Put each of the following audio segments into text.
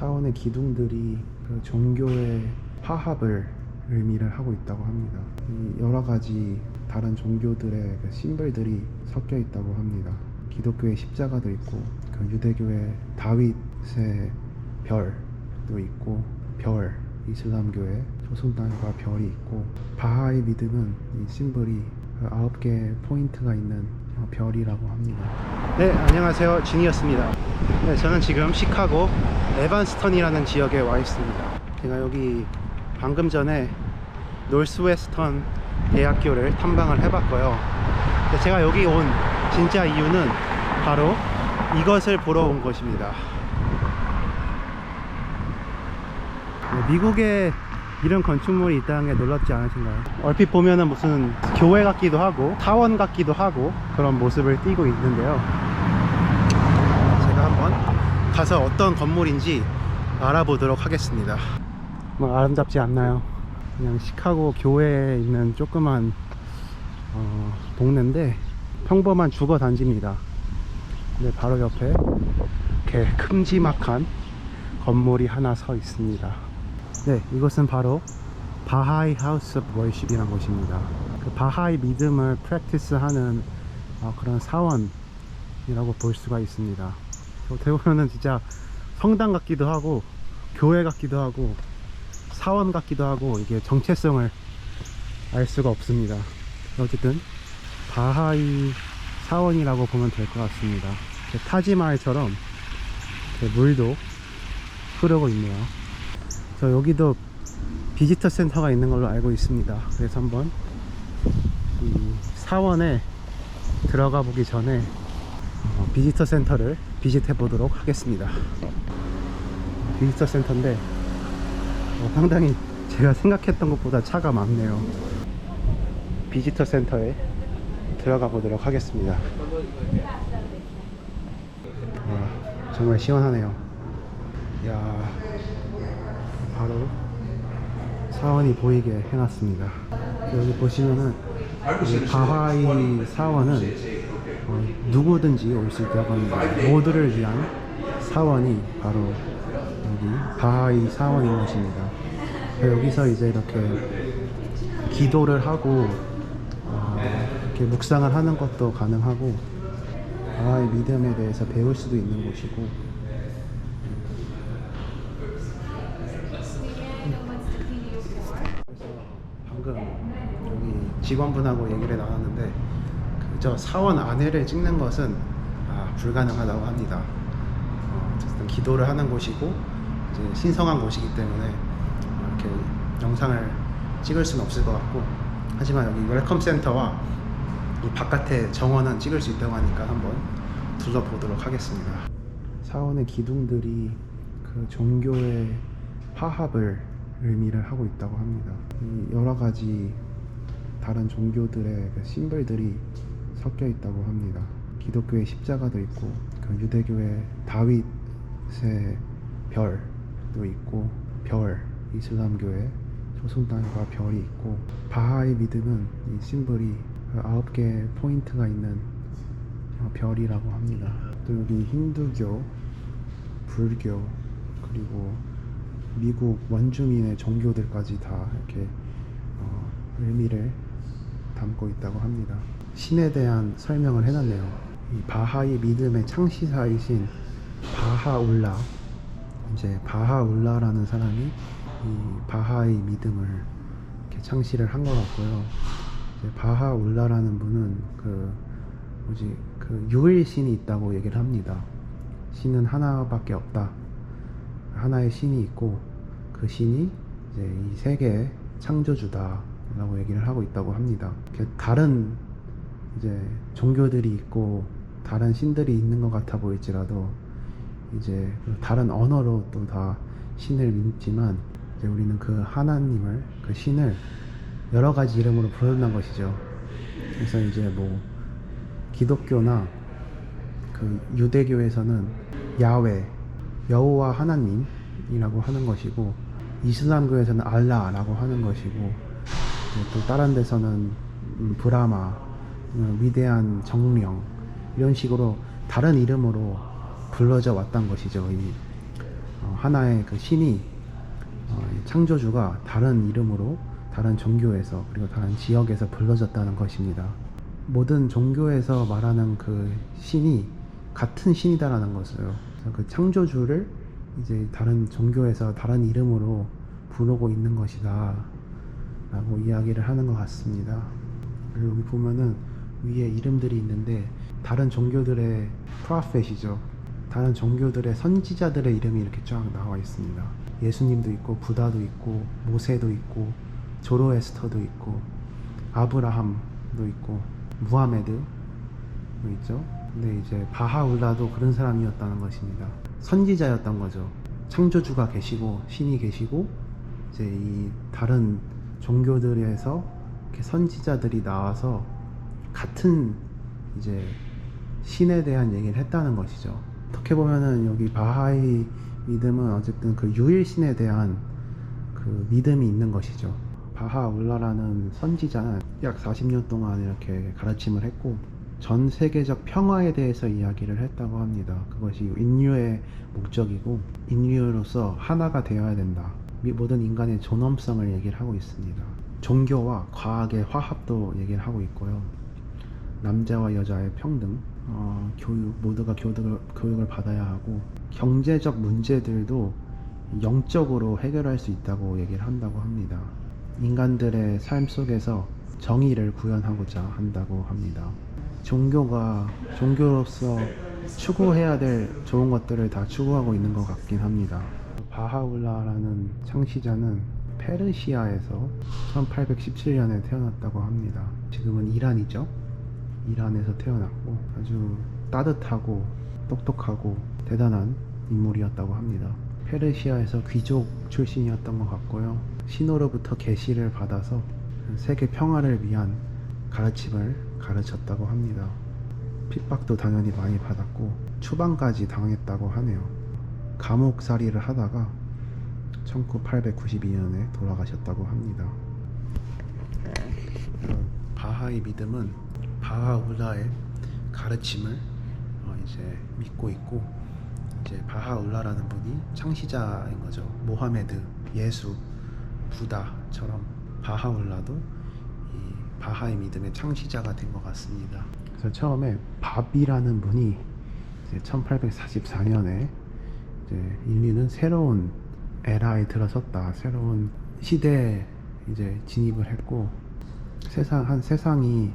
사원의 기둥들이 그 종교의 화합을 의미를 하고 있다고 합니다. 이 여러 가지 다른 종교들의 그 심벌들이 섞여 있다고 합니다. 기독교의 십자가도 있고 그 유대교의 다윗의 별도 있고 별 이슬람교의 조선당과 별이 있고 바하의 믿음은 이 심벌이 그 아홉 개 포인트가 있는 어, 별이라고 합니다. 네, 안녕하세요. 진이었습니다. 네, 저는 지금 시카고 에반스턴이라는 지역에 와 있습니다. 제가 여기 방금 전에 노스웨스턴 대학교를 탐방을 해봤고요. 제가 여기 온 진짜 이유는 바로 이것을 보러 온 것입니다. 네, 미국에 이런 건축물이 있다는 게 놀랍지 않으신가요? 얼핏 보면은 무슨 교회 같기도 하고 사원 같기도 하고 그런 모습을 띠고 있는데요. 제가 한번 가서 어떤 건물인지 알아보도록 하겠습니다. 뭐 아름답지 않나요? 그냥 시카고 교회에 있는 조그만 어, 동네인데 평범한 주거 단지입니다. 근데 바로 옆에 이렇게 큼지막한 건물이 하나 서 있습니다. 네, 이것은 바로 바하이 하우스 오브 월십이라는 곳입니다. 그 바하이 믿음을 프랙티스하는 어, 그런 사원이라고 볼 수가 있습니다. 어떻게 보면은 진짜 성당 같기도 하고 교회 같기도 하고 사원 같기도 하고 이게 정체성을 알 수가 없습니다. 어쨌든 바하이 사원이라고 보면 될 것 같습니다. 타지마할처럼 이렇게 물도 흐르고 있네요. 저 여기도 비지터 센터가 있는 걸로 알고 있습니다. 그래서 한번 이 사원에 들어가 보기 전에 어, 비지터 센터를 비짓해 보도록 하겠습니다. 비지터 센터인데 어, 상당히 제가 생각했던 것보다 차가 많네요. 비지터 센터에 들어가 보도록 하겠습니다. 와, 정말 시원하네요. 야, 바로 사원이 보이게 해놨습니다. 여기 보시면은 이 바하이 사원은 어, 누구든지 올 수 있다고 합니다. 모두를 위한 사원이 바로 여기 바하이 사원인 것입니다. 여기서 이제 이렇게 기도를 하고 어, 이렇게 묵상을 하는 것도 가능하고 바하이 믿음에 대해서 배울 수도 있는 곳이고 직원분하고 얘기를 나눴는데 그저 사원 안에를 찍는 것은 아, 불가능하다고 합니다. 어, 어쨌든 기도를 하는 곳이고 이제 신성한 곳이기 때문에 이렇게 영상을 찍을 수는 없을 것 같고 하지만 여기 웰컴 센터와 이 바깥에 정원은 찍을 수 있다고 하니까 한번 둘러보도록 하겠습니다. 사원의 기둥들이 그 종교의 화합을 의미를 하고 있다고 합니다. 이 여러 가지 다른 종교들의 그 심벌들이 섞여 있다고 합니다. 기독교의 십자가도 있고 그 유대교의 다윗의 별도 있고 별 이슬람교의 조선당과 별이 있고 바하의 믿음은 이 심벌이 그 아홉 개 포인트가 있는 어, 별이라고 합니다. 또 여기 힌두교, 불교 그리고 미국 원주민의 종교들까지 다 이렇게 어, 의미를 담고 있다고 합니다. 신에 대한 설명을 해놨네요. 이 바하이 믿음의 창시사이신 바하울라 이제 바하울라라는 사람이 이 바하이 믿음을 창시를 한 것 같고요. 바하울라라는 분은 그 뭐지 그 유일 신이 있다고 얘기를 합니다. 신은 하나밖에 없다. 하나의 신이 있고 그 신이 이제 이 세계의 창조주다 라고 얘기를 하고 있다고 합니다. 다른 이제 종교들이 있고 다른 신들이 있는 것 같아 보일지라도 이제 그 다른 언어로 또 다 신을 믿지만 이제 우리는 그 하나님을 그 신을 여러 가지 이름으로 부른다는 것이죠. 그래서 이제 뭐 기독교나 그 유대교에서는 야외 여호와 하나님이라고 하는 것이고 이슬람교에서는 알라라고 하는 것이고 또 다른 데서는 음, 브라마 음, 위대한 정령 이런 식으로 다른 이름으로 불러져 왔단 것이죠 이 어, 하나의 그 신이 어, 이 창조주가 다른 이름으로 다른 종교에서 그리고 다른 지역에서 불러졌다는 것입니다. 모든 종교에서 말하는 그 신이 같은 신이다라는. 그래서 그 창조주를 이제 다른 종교에서 다른 이름으로 부르고 있는 것이다. 라고 이야기를 하는 것 같습니다. 그리고 여기 보면은 위에 이름들이 있는데 다른 종교들의 프로페시죠. 다른 종교들의 선지자들의 이름이 이렇게 쫙 나와 있습니다. 예수님도 있고 부다도 있고 모세도 있고 조로에스터도 있고 아브라함도 있고 무하메드도 있죠. 근데 이제 바하울라도 그런 사람이었다는 것입니다. 선지자였던 거죠. 창조주가 계시고 신이 계시고 이제 이 다른 종교들에서 이렇게 선지자들이 나와서 같은 이제 신에 대한 얘기를 했다는 것이죠. 어떻게 보면은 여기 바하이 믿음은 어쨌든 그 유일신에 대한 그 믿음이 있는 것이죠. 바하 울라라는 선지자는 약 40년 동안 이렇게 가르침을 했고 전 세계적 평화에 대해서 이야기를 했다고 합니다. 그것이 인류의 목적이고 인류로서 하나가 되어야 된다. 미- 모든 인간의 존엄성을 얘기를 하고 있습니다. 종교와 과학의 화합도 얘기를 하고 있고요. 남자와 여자의 평등, 어, 교육 모두가 교육을, 교육을 받아야 하고 경제적 문제들도 영적으로 해결할 수 있다고 얘기를 한다고 합니다. 인간들의 삶 속에서 정의를 구현하고자 한다고 합니다. 종교가 종교로서 추구해야 될 좋은 것들을 다 추구하고 있는 것 같긴 합니다. 바하울라라는 창시자는 페르시아에서 1817년에 태어났다고 합니다. 지금은 이란이죠. 이란에서 태어났고 아주 따뜻하고 똑똑하고 대단한 인물이었다고 합니다. 페르시아에서 귀족 출신이었던 것 같고요. 신호로부터 계시를 받아서 세계 평화를 위한 가르침을 가르쳤다고 합니다. 핍박도 당연히 많이 받았고 추방까지 당했다고 하네요. 감옥살이를 하다가 1892년에 돌아가셨다고 합니다. 어, 바하의 믿음은 바하 울라의 가르침을 어, 이제 믿고 있고 이제 바하 울라라는 분이 창시자인 거죠. 모하메드, 예수, 부다처럼 바하 울라도 이 바하의 믿음의 창시자가 된 것 같습니다. 그래서 처음에 밥이라는 분이 이제 1844년에 이제 인류는 새로운 에라에 들어섰다. 새로운 시대에 이제 진입을 했고 세상 한 세상이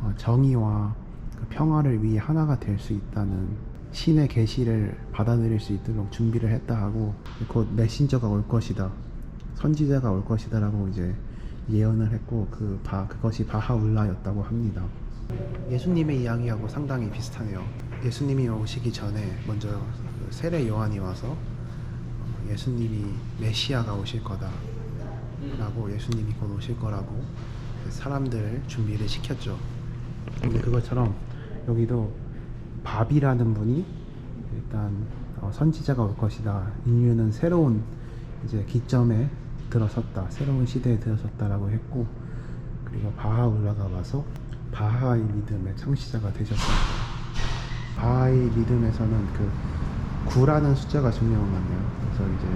어, 정의와 그 평화를 위해 하나가 될 수 있다는 신의 계시를 받아들일 수 있도록 준비를 했다 하고 곧 메신저가 올 것이다. 선지자가 올 것이다라고 이제 예언을 했고 그 바, 그것이 바하울라였다고 합니다. 예수님의 이야기하고 상당히 비슷하네요. 예수님이 오시기 전에 먼저 그 세례 요한이 와서 어, 예수님이 메시아가 오실 거다라고 예수님이 곧 오실 거라고 사람들 준비를 시켰죠. 근데 그것처럼 여기도 밥이라는 분이 일단 어, 선지자가 올 것이다. 인류는 새로운 이제 기점에 들어섰다. 새로운 시대에 들어섰다라고 했고 그리고 바하울라가 와서 바하의 믿음의 창시자가 되셨습니다. 바하의 믿음에서는 그 9라는 숫자가 중요한 것 같네요. 그래서 이제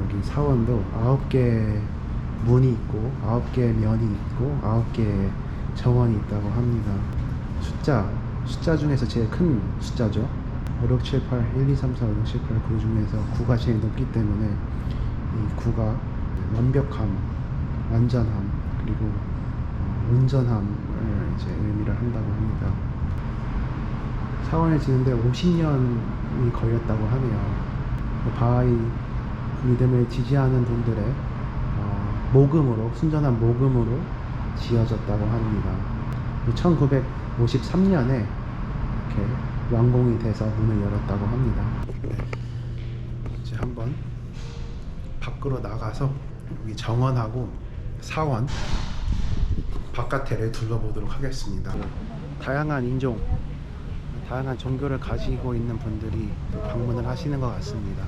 여기 사원도 아홉 개 문이 있고 아홉 개 면이 있고 아홉 개 정원이 있다고 합니다. 숫자 숫자 중에서 제일 큰 숫자죠. 5, 6, 7, 8, 1, 2, 3, 4, 5, 6, 7, 8, 그 중에서 9가 제일 높기 때문에 이 9가 완벽함, 완전함, 그리고 어, 온전함을 이제 의미를 한다고 합니다. 사원을 지는데 50년이 걸렸다고 하네요. 그 바하이 믿음을 지지하는 분들의 어, 모금으로 순전한 모금으로 지어졌다고 합니다. 1953년에 이렇게 완공이 돼서 문을 열었다고 합니다. 이제 한번 밖으로 나가서 여기 정원하고 사원 바깥에를 둘러보도록 하겠습니다. 다양한 인종, 다양한 종교를 가지고 있는 분들이 방문을 하시는 것 같습니다.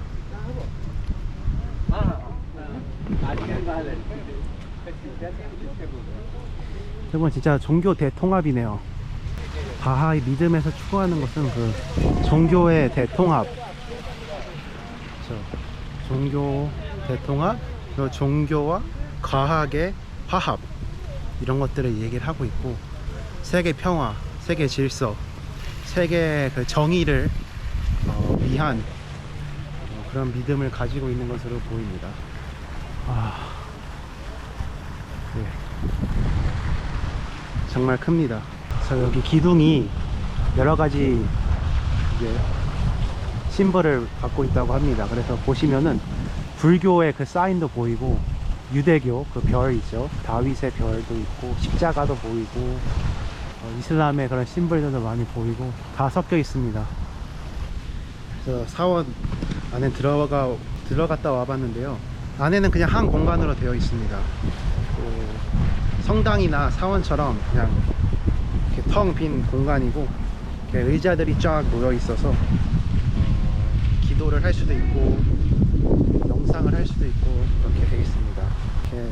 여러분 진짜 종교 대통합이네요. 바하의 믿음에서 추구하는 것은 그 종교의 대통합. 그렇죠. 종교 대통합, 그리고 종교와 과학의 화합 이런 것들을 얘기를 하고 있고 세계 평화, 세계 질서, 세계 그 정의를 어, 위한 어, 그런 믿음을 가지고 있는 것으로 보입니다. 아, 네. 정말 큽니다. 그래서 여기 기둥이 여러 가지 이제 심벌을 갖고 있다고 합니다. 그래서 보시면은 불교의 그 사인도 보이고 유대교 그 별 있죠. 다윗의 별도 있고 십자가도 보이고 어, 이슬람의 그런 심벌들도 많이 보이고 다 섞여 있습니다. 그래서 사원 안에 들어가 들어갔다 와봤는데요. 안에는 그냥 한 공간으로 되어 있습니다. 그 성당이나 사원처럼 그냥 텅 빈 공간이고 의자들이 쫙 모여 있어서 어, 기도를 할 수도 있고 영상을 할 수도 있고 그렇게 되어 있습니다.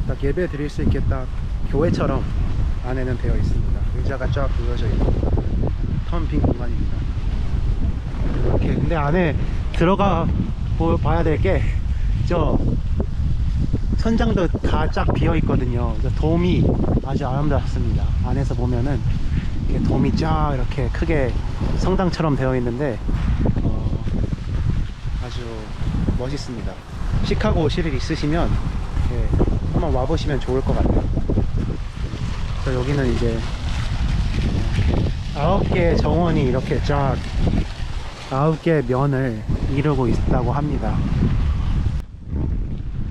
딱 예배 드릴 수 있게 딱 교회처럼 안에는 되어 있습니다. 의자가 쫙 있고 텅빈 공간입니다. 이렇게 근데 안에 들어가 보, 봐야 될 게 저 선장도 다 쫙 비어 있거든요. 돔이 아주 아름답습니다. 안에서 보면은 이렇게 돔이 쫙 이렇게 크게 성당처럼 되어 있는데 어, 아주 멋있습니다. 시카고 오실 일 있으시면 이렇게 한번 와보시면 좋을 것 같아요. 여기는 이제 아홉 개의 정원이 이렇게 쫙 아홉 개의 면을 이루고 있다고 합니다.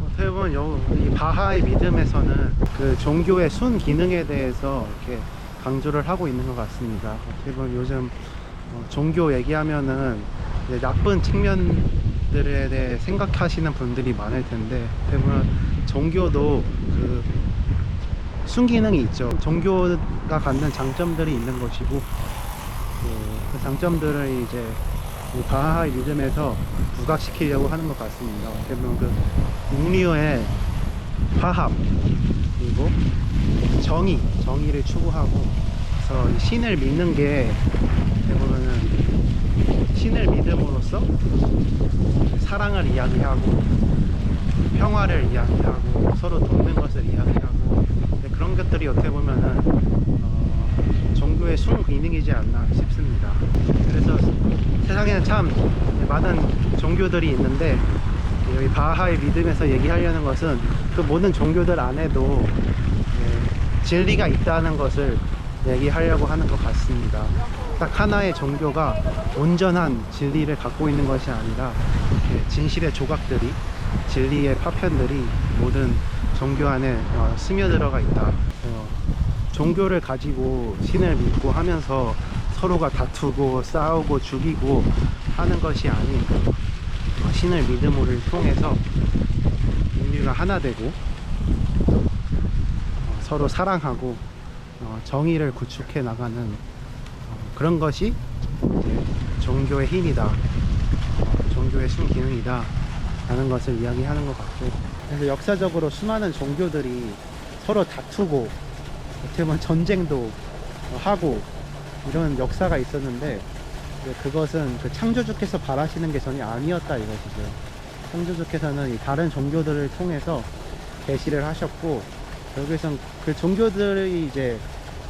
어떻게 보면 여- 이 바하의 믿음에서는 그 종교의 순 기능에 대해서 이렇게 강조를 하고 있는 것 같습니다. 어떻게 보면 요즘 어, 종교 얘기하면은 나쁜 측면들에 대해 생각하시는 분들이 많을 텐데 보면 종교도 그 순기능이 있죠. 종교가 갖는 장점들이 있는 것이고 그, 그 장점들을 이제 이 바하의 믿음에서 부각시키려고 하는 것 같습니다. 보면 그 웅리오의 화합 그리고 정의, 정의를 추구하고 그래서 이 신을 믿는 게 보면은 신을 믿음으로써 사랑을 이야기하고 평화를 이야기하고 서로 돕는 것을 이야기하고 것들이 어떻게 보면은 어, 종교의 순 기능이지 않나 싶습니다. 그래서 세상에는 참 많은 종교들이 있는데 여기 바하의 믿음에서 얘기하려는 것은 그 모든 종교들 안에도 예, 진리가 있다는 것을 얘기하려고 하는 것 같습니다. 딱 하나의 종교가 온전한 진리를 갖고 있는 것이 아니라 진실의 조각들이 진리의 파편들이 모든 종교 안에 어, 스며들어가 있다. 어, 종교를 가지고 신을 믿고 하면서 서로가 다투고 싸우고 죽이고 하는 것이 아닌 어, 신을 믿음을 통해서 인류가 하나 되고 어, 서로 사랑하고 어, 정의를 구축해 나가는 어, 그런 것이 종교의 힘이다. 어, 종교의 순기능이다. 라는 것을 이야기하는 것 같고 그래서 역사적으로 수많은 종교들이 서로 다투고 어떻게 보면 전쟁도 하고 이런 역사가 있었는데 그것은 그 창조주께서 바라시는 게 전혀 아니었다 이것이죠. 창조주께서는 이 다른 종교들을 통해서 계시를 하셨고 여기선 그 종교들이 이제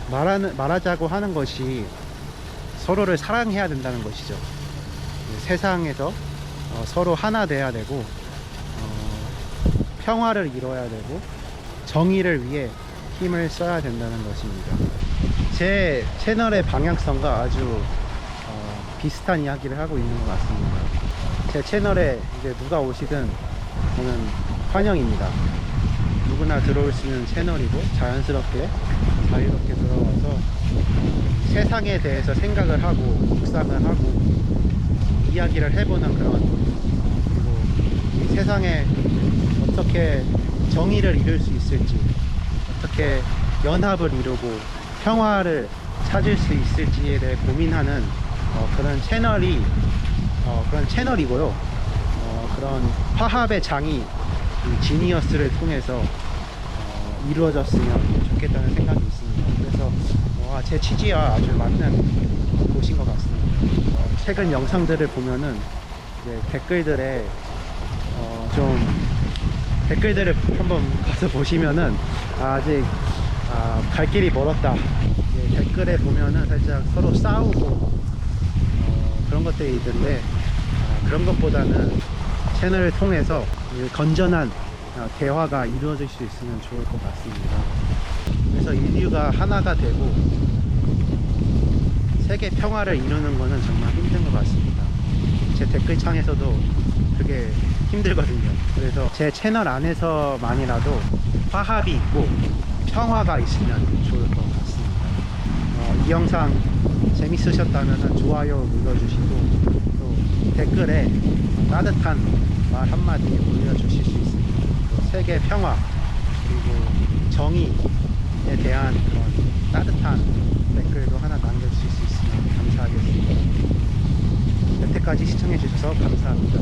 말하는 말하자고 하는 것이 서로를 사랑해야 된다는 것이죠. 이 세상에서 어, 서로 하나 돼야 되고 어, 평화를 이뤄야 되고 정의를 위해 힘을 써야 된다는 것입니다. 제 채널의 방향성과 아주 어, 비슷한 이야기를 하고 있는 것 같습니다. 제 채널에 이제 누가 오시든 저는 환영입니다. 누구나 들어올 수 있는 채널이고 자연스럽게 자유롭게 들어와서 세상에 대해서 생각을 하고 묵상을 하고 이야기를 해보는 그런 어, 그리고 이 세상에 어떻게 정의를 이룰 수 있을지 어떻게 연합을 이루고 평화를 찾을 수 있을지에 대해 고민하는 어, 그런 채널이 어, 그런 채널이고요. 어, 그런 화합의 장이 이 지니어스를 통해서 어, 이루어졌으면 좋겠다는 생각이 있습니다. 그래서 와, 제 취지와 아주 맞는 곳인 것 같습니다. 어, 최근 영상들을 보면은 댓글들에 어, 좀 댓글들을 한번 가서 보시면은 아직 아, 갈 길이 멀었다. 예, 댓글에 보면은 살짝 서로 싸우고 어, 그런 것들이 있는데 아, 그런 것보다는 채널을 통해서 이 건전한 어, 대화가 이루어질 수 있으면 좋을 것 같습니다. 그래서 인류가 하나가 되고 세계 평화를 이루는 거는 정말 힘든 것 같습니다. 제 댓글창에서도 그게 힘들거든요. 그래서 제 채널 안에서만이라도 화합이 있고 평화가 있으면 좋을 것 같습니다. 어, 이 영상 재밌으셨다면 좋아요 눌러주시고 또 댓글에 따뜻한 말 한마디 올려주실 수 있습니다. 또 세계 평화 그리고 정의에 대한 그런 따뜻한 댓글도 하나 남겨주실 수 있으면 감사하겠습니다. 여태까지 시청해주셔서 감사합니다.